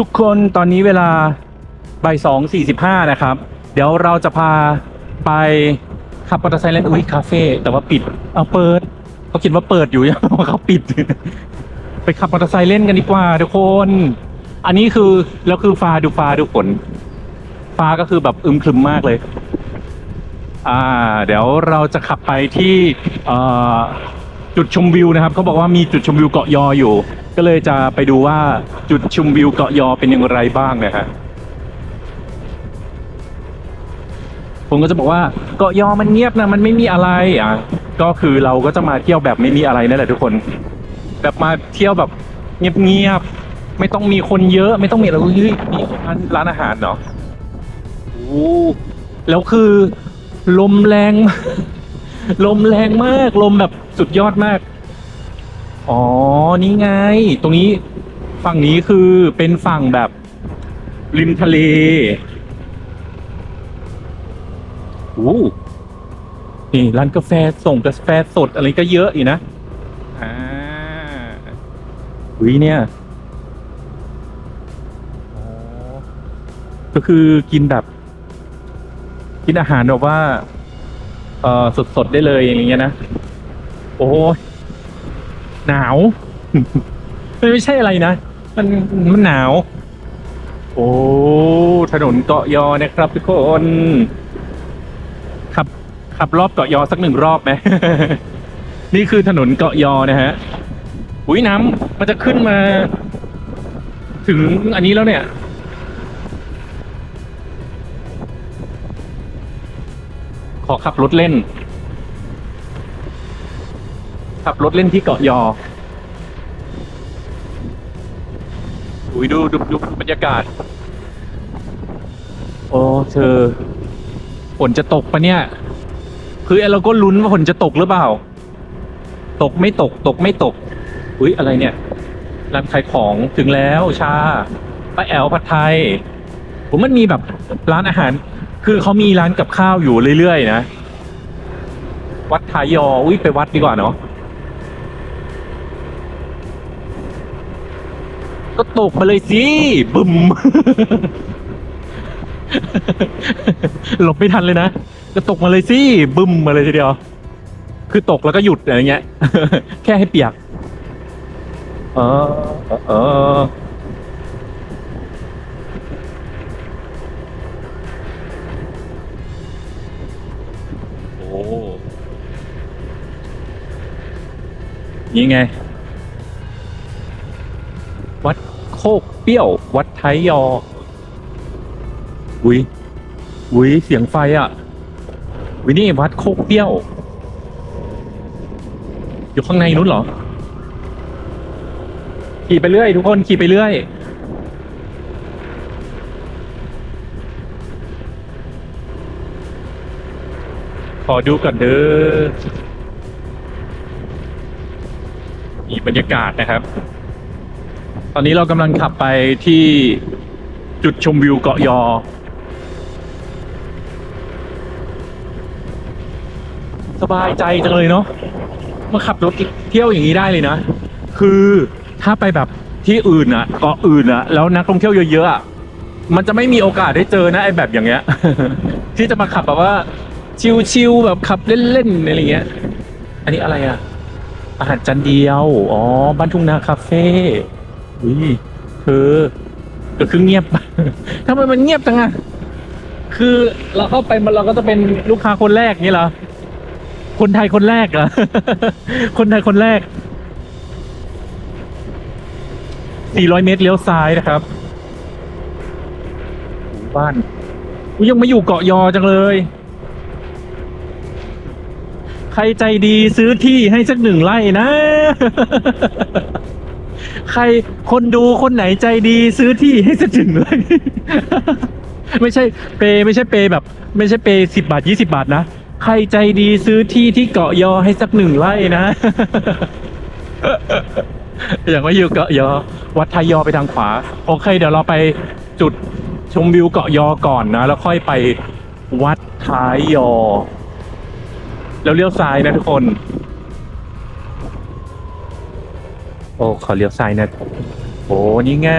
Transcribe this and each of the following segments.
ทุกคนตอนนี้เวลาบ่ายสองสี่สิบห้านะครับ เดี๋ยวเราจะพาไปขับมอเตอร์ไซค์เล่นอุ้ยคาเฟ่แต่ว่าปิดเอาเปิดเขาคิดว่าเปิดอยู่ยังเขาปิด ไปขับมอเตอร์ไซค์เล่นกันดีกว่าทุกคน อันนี้คือแล้วคือฟ้าดูฟ้าดูฝนฟ้าก็คือแบบอึมครึมมากเลย อ่า เดี๋ยวเราจะขับไปที่จุดชมวิวนะครับเขาบอกว่ามีจุดชมวิวเกาะยออยู่ ก็เลยจะไปดูว่าจุดชมวิวเกาะยอเป็นอย่างไรบ้างนะฮะผมก็จะบอกว่าเกาะยอมันเงียบนะมันไม่มีอะไรอะก็คือเราก็จะมาเที่ยวแบบไม่มีอะไรนั่นแหละทุกคน แบบมาเที่ยวแบบเงียบๆไม่ต้องมีคนเยอะ ไม่ต้องมีอะไรเฮ้ยมีร้านร้านอาหารเนาะโอ้แล้วคือลมแรง ลมแรงมากลมแบบสุดยอดมาก อ๋อ นี่ไง ตรงนี้ฝั่งนี้คือเป็นฝั่งแบบริมทะเลโอ้นี่ร้านกาแฟส่งกาแฟสดอะไรก็เยอะอีกนะ อ่าวิเนี่ยก็คือกินแบบ กินอาหารแบบว่า เออสดๆได้เลยอย่างเงี้ยนะ โอ้ย หนาว มันไม่ใช่อะไรนะ มันมันหนาว โอ้ถนนเกาะยอนะครับทุกคนขับขับรอบเกาะยอสักหนึ่งรอบไหม นี่คือถนนเกาะยอนะฮะอุ้ยน้ำมันจะขึ้นมา ถึงอันนี้แล้วเนี่ยขอขับรถเล่น ขับรถเล่นที่เกาะยออุ้ยดูดูดูบรรยากาศ โอ้เธอฝนจะตกปะเนี่ย คือเราก็ลุ้นว่าฝนจะตกหรือเปล่า ตกไม่ตก ตกไม่ตก อุ้ยอะไรเนี่ยร้านขายของถึงแล้วชาป้าแอลผัดไทย ผมมันมีแบบร้านอาหาร คือเขามีร้านกับข้าวอยู่เรื่อยๆนะ วัดทายอ อุ้ยไปวัดดีกว่าเนาะ ก็ตกมาเลยสิบึม หลบไม่ทันเลยนะ ก็ตกมาเลยสิบึมมาเลยทีเดียว คือตกแล้วก็หยุดอะไรเงี้ย แค่ให้เปียก เออเออเอโอ้นี่ไง วัดโคกเปี้ยว วัดไทยยอ อุ้ยอุ้ยเสียงไฟอะวินี่วัดโคกเปี้ยว อยู่ข้างในนู้นเหรอ ขี่ไปเรื่อย ทุกคนขี่ไปเรื่อย ขอดูก่อนเด้อมีบรรยากาศนะครับ ตอนนี้เรากำลังขับไปที่จุดชมวิวเกาะยอ สบายใจจังเลยเนาะมาขับรถเที่ยวอย่างนี้ได้เลยนะ คือถ้าไปแบบที่อื่นอะเกาะอื่นอะแล้วนักท่องเที่ยวเยอะๆอะมันจะไม่มีโอกาสได้เจอนะไอ้แบบอย่างเงี้ย ที่จะมาขับแบบว่าชิวๆแบบขับเล่นๆอะไรเงี้ย อันนี้อะไรอะอาหารจานเดียว อ๋อ บ้านทุ่งนาคาเฟ่ อุ้ยเธอก็คือเงียบ ทำไมมันเงียบจังอะคือเราเข้าไปมันเราก็จะเป็นลูกค้าคนแรกนี่เหรอ คนไทยคนแรกเหรอ คนไทยคนแรก 400 เมตรเลี้ยวซ้ายนะครับบ้านอุ๊ยยังไม่อยู่เกาะยอจังเลย ใครใจดีซื้อที่ให้สักหนึ่งไร่นะ ใครคนดูคนไหนใจดีซื้อที่ให้สักหนึ่งไร่ไม่ใช่เปย์ไม่ใช่เปย์แบบ ไม่ใช่เปย์สิบาทยี่สิบาทนะ ใครใจดีซื้อที่ที่เกาะยอให้สักหนึ่งไร่นะ อย่างว่าอยู่เกาะยอ วัดทายอไปทางขวา โอเค เดี๋ยวเราไปจุดชมวิวเกาะยอก่อนนะ แล้วค่อยไปวัดท้ายยอ แล้วเลี้ยวซ้ายนะทุกคน โอ้ขอเลี้ยวซ้ายนะ โอ้นี่ไง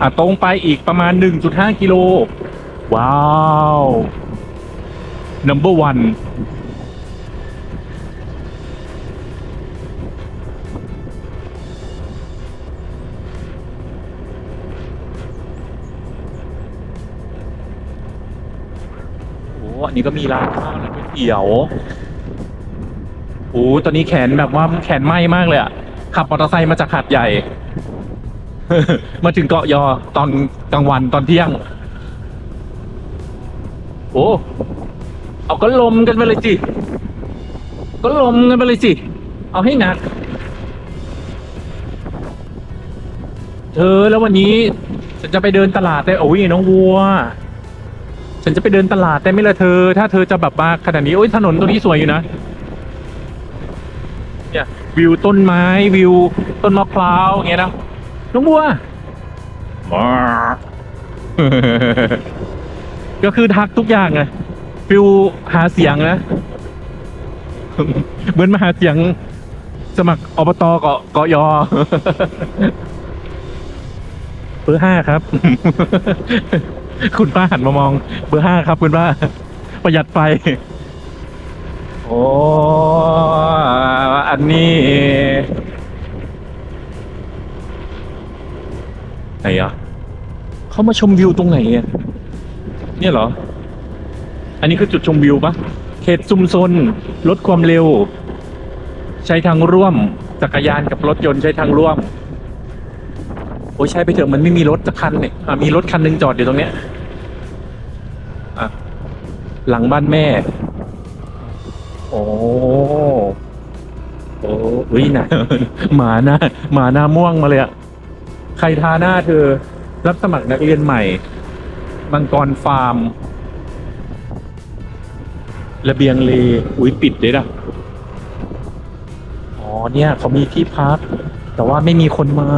อะตรงไปอีกประมาณ 1.5 กิโล ว้าว number one โอ้อันนี้ก็มีร้านข้าวร้านก๋วยเตี๋ยว โอ้ตอนนี้แขนแบบว่าแขนไหม้มากเลยอะ ขับมอเตอร์ไซค์มาจากหาดใหญ่ มาถึงเกาะยอตอนกลางวันตอนเที่ยง โอ้เอาก็ลมกันไปเลยสิ ก็ลมกันไปเลยสิ เอาให้หนัก เธอแล้ววันนี้ฉันจะไปเดินตลาดได้โอ้ยน้องวัว ฉันจะไปเดินตลาดได้ไหมล่ะเธอ ถ้าเธอจะแบบมาขนาดนี้โอ้ยถนนตัวนี้สวยอยู่นะเนี่ย วิวต้นไม้วิวต้นมะพร้าวอย่างเงี้ยนะน้องบัวมาก็คือทักทุกอย่างไงฟิวหาเสียงนะเหมือนมาหาเสียงสมัครอบตเกาะเกาะยอเบอร์ห้าครับ คุณป้าหันมามอง เบอร์ห้าครับ คุณป้า ประหยัดไฟ โอ้อันนี้ไหนอะเขามาชมวิวตรงไหนอะเนี่ยเหรอ อันนี้คือจุดชมวิวปะเขตซุมซนลดความเร็ว ใช้ทางร่วม จักรยานกับรถยนต์ใช้ทางร่วม โอ้ยใช่ไปเถอะมันไม่มีรถสักคันเนี่ยมีรถคันนึงจอดอยู่ตรงเนี้ยอะหลังบ้านแม่ โอ้โอ้เฮ้ยนะหมาหน้าหมาหน้าม่วงมาเลยอะใครทาหน้าเธอ รับสมัครนักเรียนใหม่มังกรฟาร์ม ระเบียงเลอุ้ยปิดเลยนะอ๋อเนี่ยเขามีที่พัก แต่ว่าไม่มีคนมา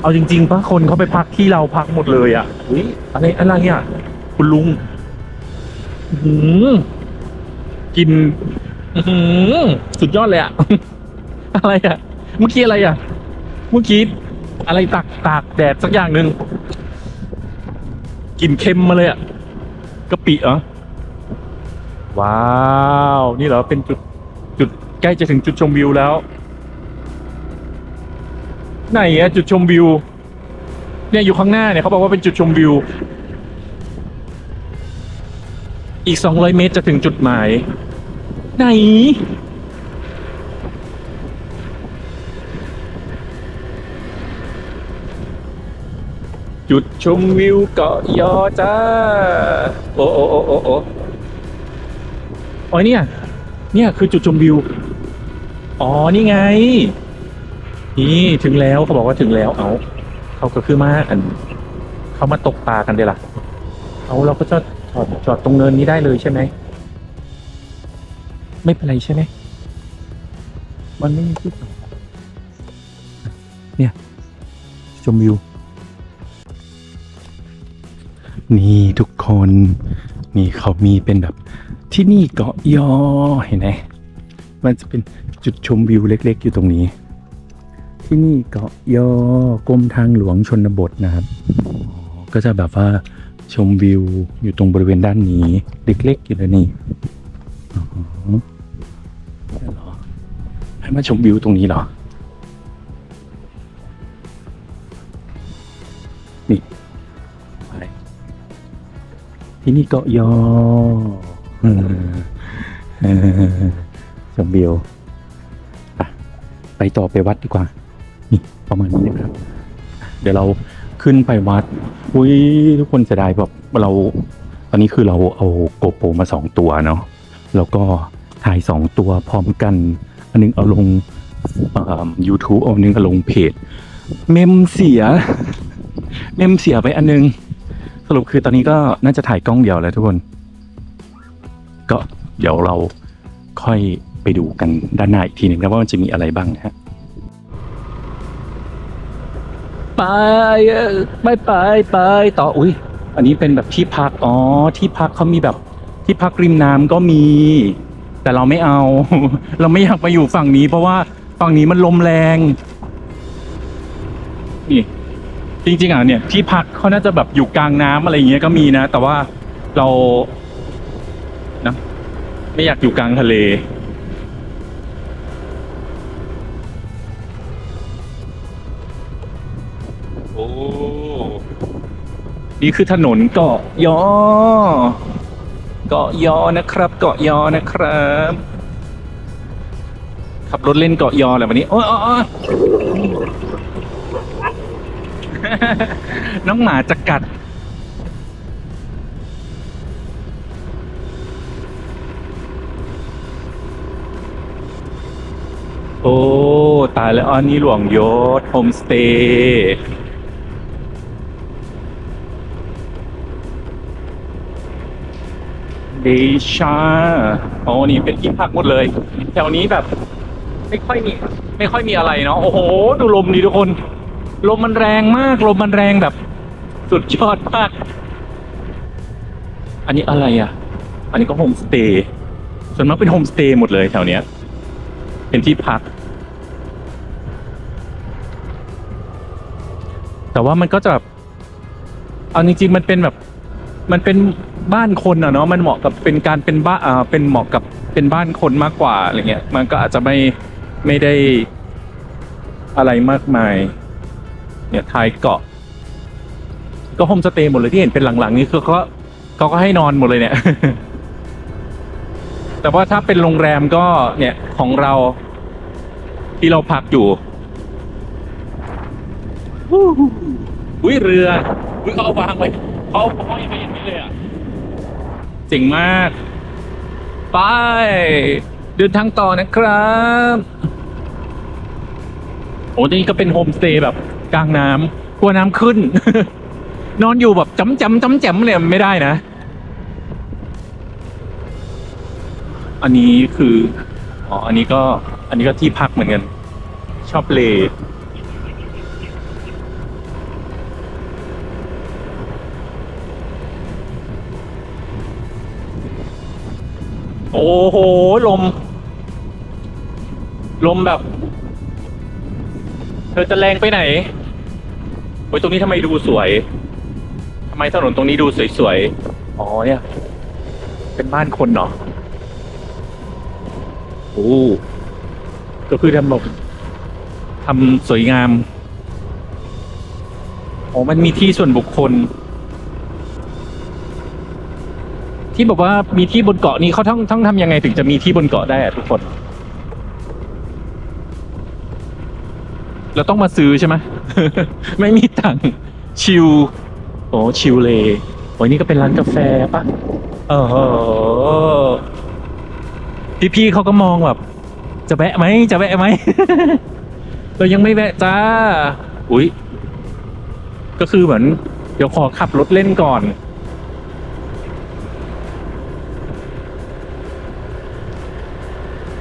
เอาจริงๆปะคนเขาไปพักที่เราพักหมดเลยอะ่ะอุ้ยอะไรอะไรอะคุณลุง หือ กินอื้อหือสุดยอดเลยอะ อะไรอะเมื่อกี้อะไรอะเมื่อกี้อะไรตากตากแดดสักอย่างหนึ่งกลินเค็มมาเลยอะกะปิเหรอว้าวนี่เหรอเป็นจุดจุดใกล้จะถึงจุดชมวิวแล้ว ไหนอะจุดชมวิว เนี่ยอยู่ข้างหน้าเนี่ยเขาบอกว่าเป็นจุดชมวิว อีก 200 เมตรจะถึงจุดหมาย ไหน จุดชมวิวเกาะยอจ้า โอ้โอ้โอ้โอ้โอ้อ๋อเนี่ย เนี่ยคือจุดชมวิว อ๋อ นี่ไง นี่ถึงแล้วเขาบอกว่าถึงแล้ว เอา เขาก็คือมาอัน เขามาตกปลากันเดี๋ยวล่ะ เอาเราก็จะ จอดจอดตรงเนินนี้ได้เลยใช่ไหม ไม่เป็นไรใช่ไหม มันไม่มีที่จอดเนี่ย ชมวิว นี่ทุกคน นี่เขามีเป็นแบบที่นี่เกาะยอเห็นไหมมันจะเป็นจุดชมวิวเล็ก ๆ อยู่ตรงนี้ ที่นี่เกาะยอกรมทางหลวงชนบทนะครับ ก็จะแบบว่า ชมวิวอยู่ตรงบริเวณด้านนี้ เล็กๆอยู่เลยนี่อ๋อเนี่ให้มาชมวิวตรงนี้เหรอ นี่ไปที่นี่เกาะยอชมวิวไปต่อไปวัดดีกว่า นี่ประมาณนี้นะครับ เดี๋ยวเรา ขึ้นไปวัดอุ้ยทุกคนเสียดายแบบเราตอนนี้คือเราเอาโกโปรมาสองตัวเนาะแล้วก็ถ่ายสองตัวพร้อมกัน อันนึงเอาลงยูทูบอันนึงเอาลงเพจ เมมเสีย เมมเสียไปอันนึง สรุปคือตอนนี้ก็น่าจะถ่ายกล้องเดียวแล้วทุกคน ก็เดี๋ยวเราค่อยไปดูกันด้านหน้าอีกทีหนึ่งนะว่ามันจะมีอะไรบ้างนะฮะ ไปเออไปไปไปต่ออุ้ยอันนี้เป็นแบบที่พักอ๋อที่พักเขามีแบบที่พักริมน้ำก็มี แต่เราไม่เอา เราไม่อยากไปอยู่ฝั่งนี้ เพราะว่าฝั่งนี้มันลมแรงนี่จริงๆอะเนี่ยที่พักเขาน่าจะแบบอยู่กลางน้ำอะไรอย่างเงี้ยก็มีนะ แต่ว่าเรานะไม่อยากอยู่กลางทะเล นี่คือถนนเกาะยอ เกาะยอนะครับ เกาะยอนะครับ ขับรถเล่นเกาะยอแหละวันนี้ โอ้ยโอ๊ยโอ๊ยน้องหมาจะกัด โอ้ ตายแล้วอันนี้หลวงยศโฮมสเตย์ เดชาโอ้นี่เป็นที่พักหมดเลย แถวนี้แบบไม่ค่อยมี ไม่ค่อยมีอะไรเนาะ โอ้โห ดูลมดีทุกคน ลมมันแรงมาก ลมมันแรงแบบ สุดยอดมาก อันนี้อะไรอะ อันนี้ก็โฮมสเตย์ ส่วนมากเป็นโฮมสเตย์หมดเลยแถวเนี้ย เป็นที่พัก แต่ว่ามันก็จะแบบเอาจริงๆมันเป็นแบบ มันเป็น บ้านคนอะเนาะมันเหมาะกับเป็นการเป็นบ้านอ่าเป็นเหมาะกับเป็นบ้านคนมากกว่าอะไรเงี้ยมันก็อาจจะไม่ไม่ได้อะไรมากมาย เนี่ยท้ายเกาะ ก็โฮมสเตย์หมดเลยที่เห็นเป็นหลังๆ นี้คือเขาเขาก็ให้นอนหมดเลยเนี่ย แต่ว่าถ้าเป็นโรงแรมก็เนี่ยของเราที่เราพักอยู่อุ้ยเรืออุ้ยเขาเอาวางไว้เขาเอาห้อยไว้อย่างนี้เลยอะ เจ๋งมาก ไป เดินทางต่อนะครับโอ้นี่ก็เป็นโฮมสเตย์แบบกลางน้ำกลัวน้ำขึ้น นอนอยู่แบบจำจำจำแจำเนี่ยไม่ได้นะ อันนี้คือ อ๋อ อันนี้ก็ อันนี้ก็ที่พักเหมือนกัน ชอบเล โอ้โห ลม ลมแบบ เธอจะแรงไปไหนโอ้ยตรงนี้ทำไมดูสวยทำไมถนนตรงนี้ดูสวยๆ อ๋อเนี่ย เป็นบ้านคนเนาะโอ้ก็คือทำแบบทำสวยงาม อ๋อ มันมีที่ส่วนบุคคล ที่บอกว่ามีที่บนเกาะนี้เขาต้องต้องทำยังไงถึงจะมีที่บนเกาะได้อะทุกคน เราต้องมาซื้อใช่ไหม ไม่มีตังค์ชิลโอ้ชิลเลยโอ้ยนี่ก็เป็นร้านกาแฟปะเออพี่ๆเขาก็มองแบบ จะแวะไหมจะแวะไหม เรายังไม่แวะจ้า อุ้ยก็คือเหมือน เดี๋ยวขอขับรถเล่นก่อน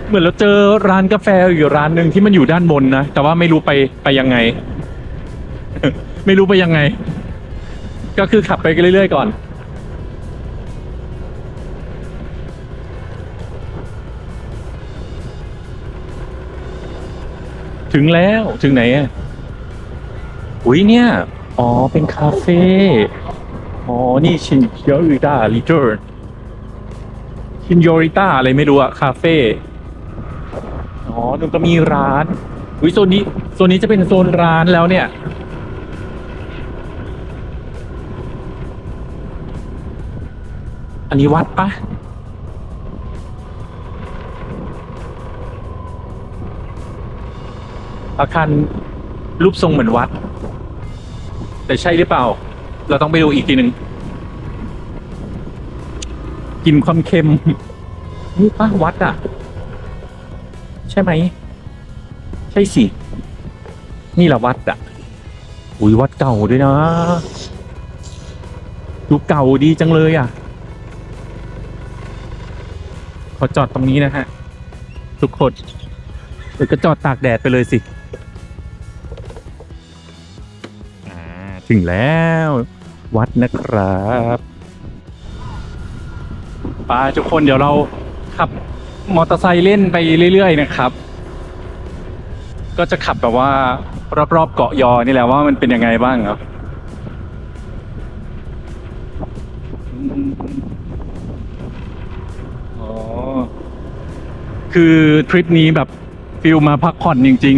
เหมือนเราเจอร้านกาแฟอยู่ร้านหนึ่งที่มันอยู่ด้านบนนะ แต่ว่าไม่รู้ไปไปยังไง ไม่รู้ไปยังไง ก็คือขับไปเรื่อยๆก่อน ถึงแล้วถึงไหนอะอุ้ยเนี่ย อ๋อ เป็นคาเฟ่ อ๋อ นี่ชินยอริต้าลิเจอร์ชินยอริต้าอะไรไม่รู้อะคาเฟ่ อ๋อหนึงก็มีร้านอุ้ยโซนนี้โซนนี้จะเป็นโซนร้านแล้วเนี่ย อันนี้วัดปะอาคารรูปทรงเหมือนวัด แต่ใช่หรือเปล่า เราต้องไปดูอีกทีหนึ่งกลินความเค็มนี่ป้าวัดอะ ใช่ไหม ใช่สิ นี่แหละวัดอะ อุ้ยวัดเก่าด้วยนะดูเก่าดีจังเลยอะ ขอจอดตรงนี้นะฮะ ทุกคนเออก็จอดตากแดดไปเลยสิถึงแล้ว วัดนะครับไปทุกคนเดี๋ยวเราขับ มอเตอร์ไซค์เล่นไปเรื่อยๆนะครับ ก็จะขับแบบว่ารอบๆเกาะยอนี่แหละว่ามันเป็นยังไงบ้างครับ อ๋อ คือทริปนี้แบบฟิลมาพักผ่อนจริง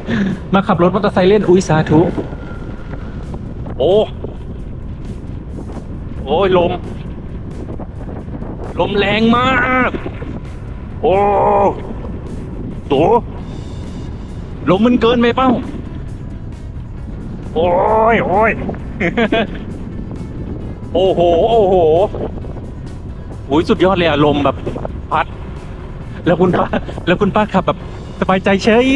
ๆ มาขับรถมอเตอร์ไซค์เล่นอุ้ยสาธุ โอ้ โอ้ยลม ลมแรงมาก โอ้โตลมมันเกินไปเป้า โอ้ยโอ้ย โอ้โห โอ้โหอุ้ยสุดยอดเลยอะลมแบบพัด แล้วคุณป้า แล้วคุณป้าขับแบบสบายใจเฉย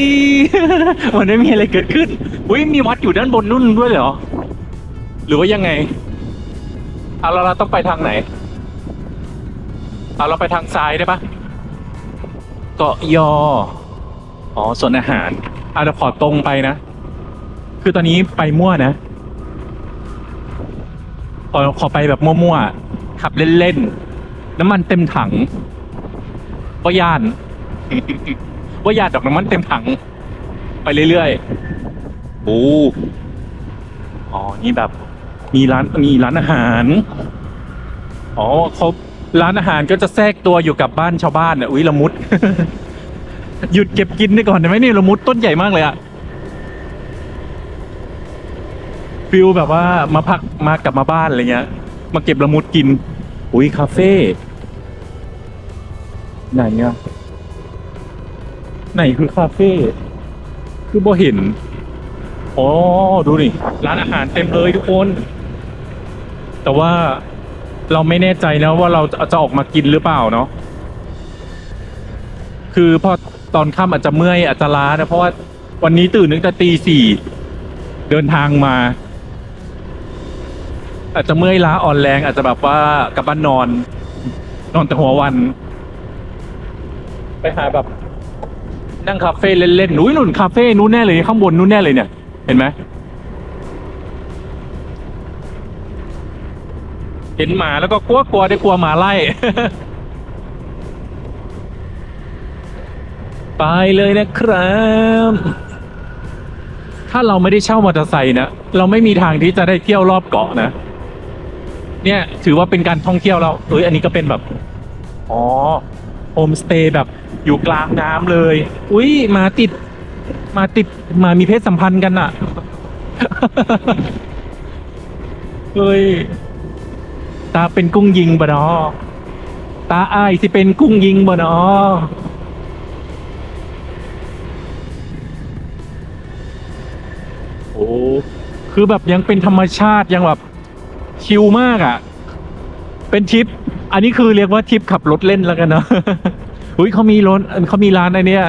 มันไม่มีอะไรเกิดขึ้น อุ้ยมีวัดอยู่ด้านบนนู่นด้วยเหรอ หรือว่ายังไง เอาเราต้องไปทางไหน เอาเราไปทางซ้ายได้ปะ เกาะยอ อ๋อส่วนอาหารอาจจะขอตรงไปนะ คือตอนนี้ไปมั่วนะ ขอขอไปแบบมั่วๆ ขับเล่นๆ น้ำมันเต็มถังก็ย่านว่าย่านดอกน้ำมันเต็มถัง ไปเรื่อยๆ โอ้ อ๋อ นี่แบบ มีร้านมีร้านอาหาร อ๋อเขา ร้านอาหารก็จะแทรกตัวอยู่กับบ้านชาวบ้านอะอุ้ยละมุด หยุดเก็บกินได้ก่อนได้ไหมนี่ละมุดต้นใหญ่มากเลยอะฟิลแบบว่ามาพักมากลับมาบ้านอะไรเงี้ย มาเก็บละมุดกิน อุ้ยคาเฟ่ไหนอะไหนคือคาเฟ่คือบ่เห็นอ๋อดูนี่ร้านอาหารเต็มเลยทุกคน แต่ว่า เราไม่แน่ใจนะว่าเราจะออกมากินหรือเปล่าเนาะคือพอตอนค่ำอาจจะเมื่อยอาจจะล้านะเพราะว่าวันนี้ตื่นตั้งแต่ตีสี่เดินทางมา อาจจะเมื่อยล้าอ่อนแรง อาจจะแบบว่ากลับบ้านนอน นอนแต่หัววัน ไปหาแบบ นั่งคาเฟ่เล่นๆอุ้ยหนุนคาเฟ่นู้นแน่เลยข้างบนนู้นแน่เลยเนี่ย เห็นไหม เห็นหมาแล้วก็กลัวกลัวได้กลัวหมาไล่ ไปเลยนะครับ ถ้าเราไม่ได้เช่ามอเตอร์ไซค์นะเราไม่มีทางที่จะได้เที่ยวรอบเกาะนะ เนี่ย ถือว่าเป็นการท่องเที่ยวเราเอ้ยอันนี้ก็เป็นแบบ อ๋อโฮมสเตย์แบบอยู่กลางน้ำเลย อุ้ยหมาติดหมาติดหมามีเพศสัมพันธ์กันอะ เฮ้ย ตาเป็นกุ้งยิงบ่เนอตาอายสิเป็นกุ้งยิงบ่เนอโอ้คือแบบยังเป็นธรรมชาติยังแบบชิลมากอะ่ะ เป็นทริป อันนี้คือเรียกว่าทริปขับรถเล่นแล้วกันเนาะอุ้ยเขามีรถเขามีร้านอะไรเนี่ย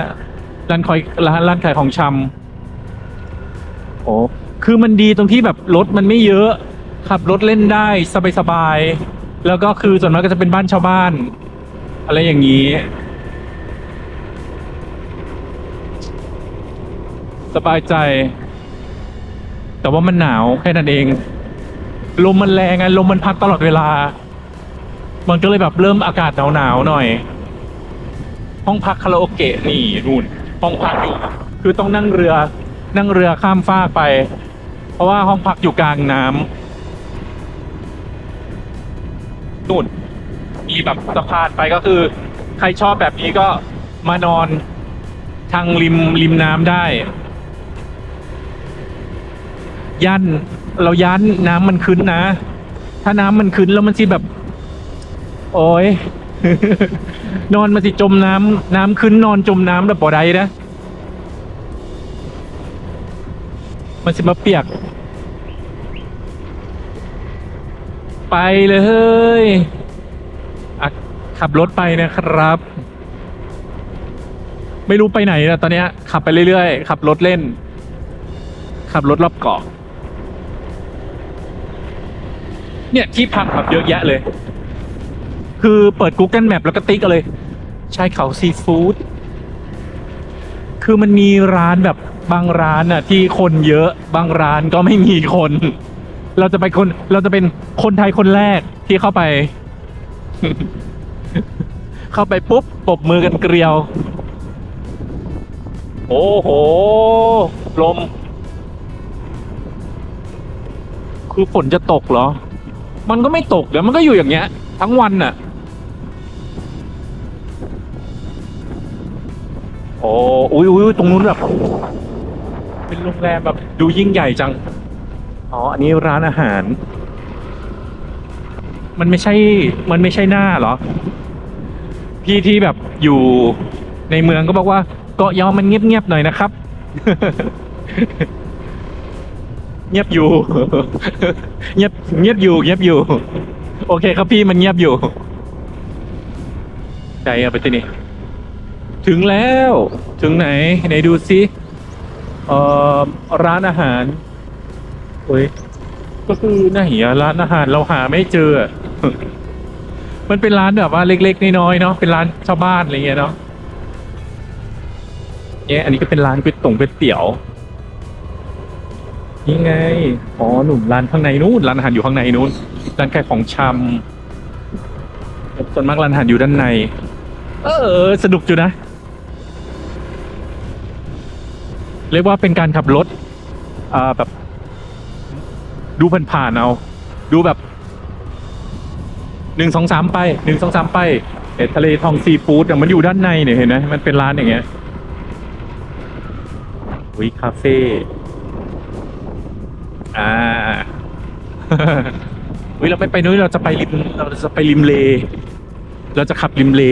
ร้านคอยร้านร้านขายของชำโอ้คือมันดีตรงที่แบบรถมันไม่เยอะ ขับรถเล่นได้สบายๆ แล้วก็คือส่วนมากก็จะเป็นบ้านชาวบ้าน อะไรอย่างนี้ สบายใจ แต่ว่ามันหนาวแค่นั้นเอง ลมมันแรงไงลมมันพัดตลอดเวลา มันก็เลยแบบเริ่มอากาศหนาวๆหน่อย ห้องพักคาราโอเกะนี่นู่นห้องพักอยู่คือต้องนั่งเรือนั่งเรือข้ามฟากไป เพราะว่าห้องพักอยู่กลางน้ำ นู่น มีแบบสะพานไปก็คือ ใครชอบแบบนี้ก็มานอนทางริมริมน้ำได้ยันเรายันน้ำมันขึ้นนะ ถ้าน้ำมันขึ้นแล้วมันสิแบบ โอ้ยนอนมันสิจมน้ำน้ำขึ้นนอนจมน้ำแบบบ่ได้นะมันสิมาเปียก ไปเลยขับรถไปนะครับ ไม่รู้ไปไหนนะตอนนี้ขับไปเรื่อยๆ ขับรถเล่น ขับรถรอบเกาะเนี่ยที่พักแบบเยอะแยะเลย คือเปิด Google Map แล้วก็ติ๊กเอาเลยชายเขาซีฟู้ดคือมันมีร้านแบบบางร้านน่ะที่คนเยอะ บางร้านก็ไม่มีคน เราจะไปคนเราจะเป็นคนไทยคนแรกที่เข้าไป เข้าไปปุ๊บปรบมือกันเกลียว โอ้โห ลม คือฝนจะตกเหรอ มันก็ไม่ตกเดี๋ยวมันก็อยู่อย่างเงี้ย ทั้งวันน่ะ โอ้อุ้ยอุ้ยตรงนู้นแบบ เป็นโรงแรมแบบดูยิ่งใหญ่จัง อ๋อ อันนี้ร้านอาหาร มันไม่ใช่ มันไม่ใช่หน้าเหรอ พี่ที่แบบอยู่ในเมืองก็บอกว่าเกาะยอมันเงียบๆหน่อยนะครับ เงียบอยู่ เงียบเงียบอยู่ เงียบอยู่ โอเคครับพี่มันเงียบอยู่ ใจเอาไปที่นี่ถึงแล้ว ถึงไหน ไหนดูซิเอ่อร้านอาหาร โอ้ยก็คือหนอะร้านอาหารเราหาไม่เจอ มันเป็นร้านแบบว่าเล็กๆน้อยๆเนาะเป็นร้านชาวบ้านอะไรเงี้ยเนาะเนี่ยอันนี้ก็เป็นร้านก๋วยตงก๋วยเตี๋ยวนี่ไงอ๋อหนุ่มร้านข้างในนู้นร้านอาหารอยู่ข้างในนู้นร้านขายของชำส่วนมากร้านอาหารอยู่ด้านใน เออสนุกอยู่นะเรียกว่าเป็นการขับรถอ่าแบบ ดูผ่านๆเอา ดูแบบหนึ่งสองสามไปหนึ่งสองสามไปเอ็ดทะเลทองซีฟู้ดอะมันอยู่ด้านในเนี่ยเห็นไหมมันเป็นร้านอย่างเงี้ยวิคาเฟ่อ่าวิเราไปไปนู้นเราจะไปริมเราจะไปริมเล เราจะขับริมเล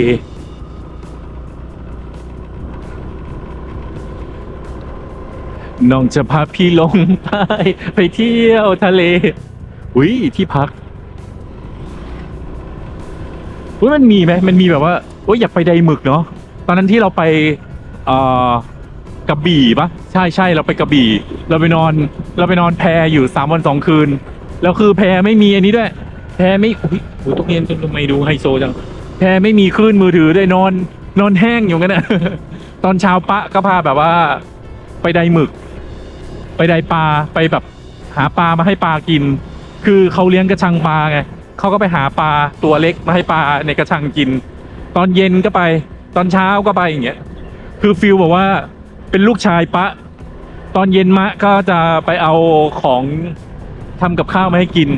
น้องจะพาพี่ลงใต้ไปเที่ยวทะเล อุ้ยที่พักอุ้ยมันมีไหมมันมีแบบว่าโอ้ยอยากไปไดหมึกเนาะตอนนั้นที่เราไปเอ่อกระบี่ปะใช่ใช่เราไปกระบี่ เราไปนอน เราไปนอนแพอยู่สามวันสองคืน แล้วคือแพไม่มีอันนี้ด้วย แพไม่อุ้ยอุ้ยตรงนี้ทำไมดูไฮโซจัง แพไม่มีคลื่นมือถือด้วยนอน นอนแห้งอยู่กันนะตอนเช้าปะก็พาแบบว่า ไปไดหมึก ไปไดปลาไปแบบหาปลามาให้ปลากิน คือเขาเลี้ยงกระชังปลาไงเขาก็ไปหาปลาตัวเล็กมาให้ปลาในกระชังกิน ตอนเย็นก็ไป ตอนเช้าก็ไปอย่างเงี้ยคือฟิลบอกว่าเป็นลูกชายปะ ตอนเย็นมะก็จะไปเอาของทำกับข้าวมาให้กิน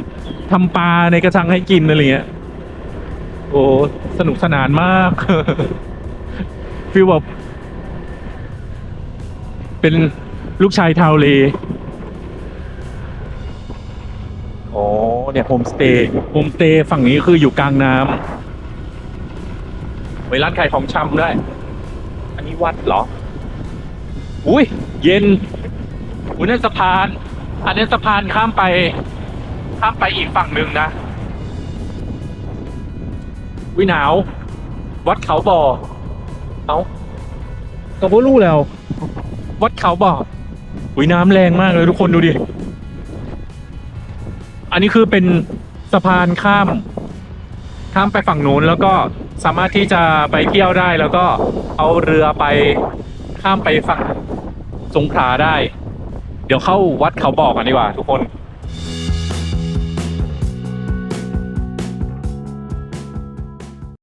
ทำปลาในกระชังให้กินอะไรเงี้ยโอ้สนุกสนานมากฟิลแบบเป็น ลูกชายทาวเลอ๋อเนี่ยโฮมสเตย์โฮมสเตย์ฝั่งนี้คืออยู่กลางน้ำไว้ร้านขายของชำด้วย อันนี้วัดเหรอ อุ้ย เย็นอุ้ยนั่นสะพาน อันนี้สะพานข้ามไป ข้ามไปอีกฝั่งหนึ่งนะวิหนาว วัดเขาบ่อ เอาก็บ่รู้แล้ว วัดเขาบ่อ อุ้ยน้ำแรงมากเลยทุกคนดูดิ อันนี้คือเป็นสะพานข้าม ข้ามไปฝั่งนู้นแล้วก็สามารถที่จะไปเที่ยวได้แล้วก็เอาเรือไปข้ามไปฝั่งสงขลาได้ เดี๋ยวเข้าวัดเขาบอกกันดีกว่าทุกคน